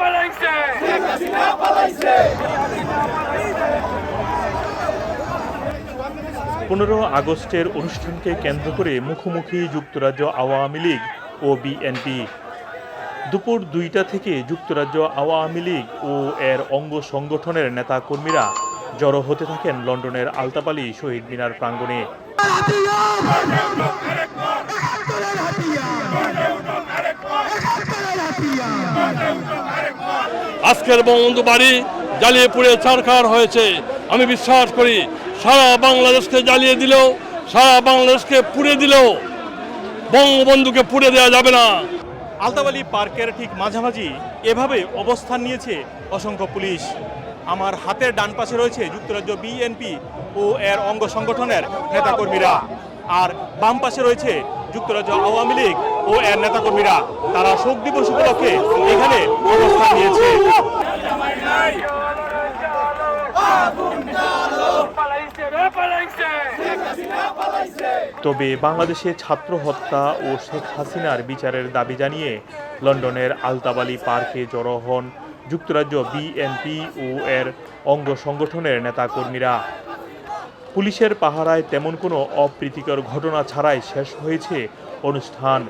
পালাইছে। পনেরো আগস্টের অনুষ্ঠানকে কেন্দ্র করে মুখোমুখি যুক্তরাজ্য আওয়ামী লীগ ও বিএনপি। দুপুর দুইটা থেকে যুক্তরাজ্য আওয়ামী লীগ ও এর অঙ্গ সংগঠনের নেতাকর্মীরা জড়ো হতে থাকেন লন্ডনের আলতাপালি শহীদ মিনার প্রাঙ্গণে। আজকের বঙ্গবন্ধু বাড়ি জ্বালিয়ে পুড়ে ছারখার হয়েছে। আমি বিশ্বাস করি, সারা বাংলাদেশকে জ্বালিয়ে দিলেও, সারা বাংলাদেশকে পুড়ে দিলেও বঙ্গবন্ধুকে পুড়ে দেওয়া যাবে না। আলতাবালি পার্কের ঠিক মাঝামাঝি এভাবে অবস্থান নিয়েছে অসংখ্য পুলিশ। আমার হাতের ডান পাশে রয়েছে যুক্তরাজ্য বিএনপি ও এর অঙ্গ সংগঠনের নেতাকর্মীরা। আর বাম পাশে রয়েছে যুক্তরাজ্য আওয়ামী লীগ ও এর নেতাকর্মীরা তারা শোক দিবস উপলক্ষে এখানে অবস্থান নিয়েছে। তবে বাংলাদেশে ছাত্র হত্যা ও শেখ হাসিনার বিচারের দাবি জানিয়ে লন্ডনের আলতাবালি পার্কে জড়ো হন যুক্তরাজ্য বিএনপি ও এর অঙ্গ সংগঠনের নেতাকর্মীরা। পুলিশের পাহারায় তেমন কোনো অপ্রীতিকর ঘটনা ছাড়াই শেষ হয়েছে অনুষ্ঠান।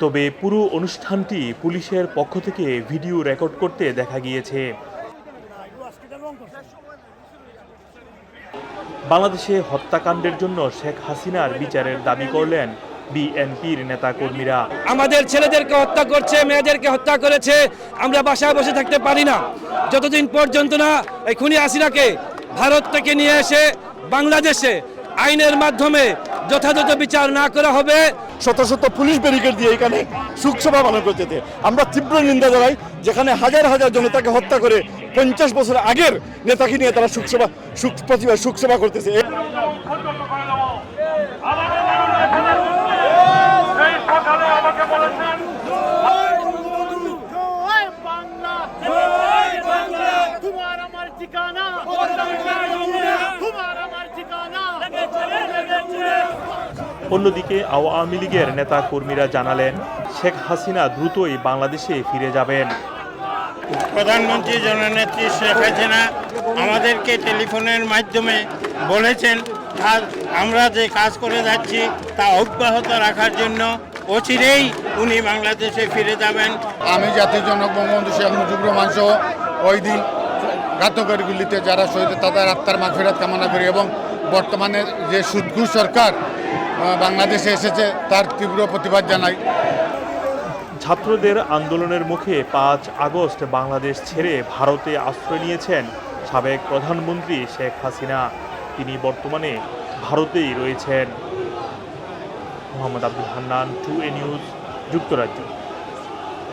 তবে পুরো অনুষ্ঠানটি পুলিশের পক্ষ থেকে ভিডিও রেকর্ড করতে দেখা গিয়েছে। বাংলাদেশে হত্যাকাণ্ডের জন্য শেখ হাসিনার বিচারের দাবি করলেন বিএনপির নেতাকর্মীরা। আমাদের ছেলেদেরকে হত্যা করছে, মেয়েদেরকে হত্যা করেছে, আমরা বাসায় বসে থাকতে পারি না। যতদিন পর্যন্ত না এই খুনি হাসিনাকে ভারত থেকে নিয়ে এসে বাংলাদেশে আইনের মাধ্যমে যথাযথ বিচার না করা হবে। শত শত পুলিশ ব্যারিকেড দিয়ে এখানে শোকসভা পালন করতে আমরা তীব্র নিন্দা জানাই, যেখানে হাজার হাজার জনতাকে হত্যা করে পঞ্চাশ বছর আগের নেতাকে নিয়ে তারা শোকসভা শোক প্রতিভা শোকসভা করতেছে এ- এই সকালে আমাকে বলেছেন তোমার আমার ঠিকানা? অন্যদিকে আওয়ামী লীগের নেতা কর্মীরা জানালেন শেখ হাসিনা দ্রুতই বাংলাদেশে ফিরে যাবেন। প্রধানমন্ত্রী জননেত্রী শেখ হাসিনা আমাদেরকে টেলিফোনের মাধ্যমে বলেছেন আর আমরা যে কাজ করে যাচ্ছি তা অব্যাহত রাখার জন্য অচিরেই উনি বাংলাদেশে ফিরে যাবেন। আমি জাতির জনক বঙ্গবন্ধু শেখ মুজিবুর রহমান সহ ওই দিন ঘাতকরগুলিতে যারা শহীদ, তাদের আত্মার মাগফিরাত কামনা করি এবং বর্তমানে যে সুদঘু সরকার বাংলাদেশে এসেছে, তার তীব্র প্রতিবাদ জানাই। ছাত্রদের আন্দোলনের মুখে পাঁচ আগস্ট বাংলাদেশ ছেড়ে ভারতে আশ্রয় নিয়েছেন সাবেক প্রধানমন্ত্রী শেখ হাসিনা। তিনি বর্তমানে ভারতেই রয়েছেন। Mohammad Abdul Hannan, to a news, যুক্তরাজ্য।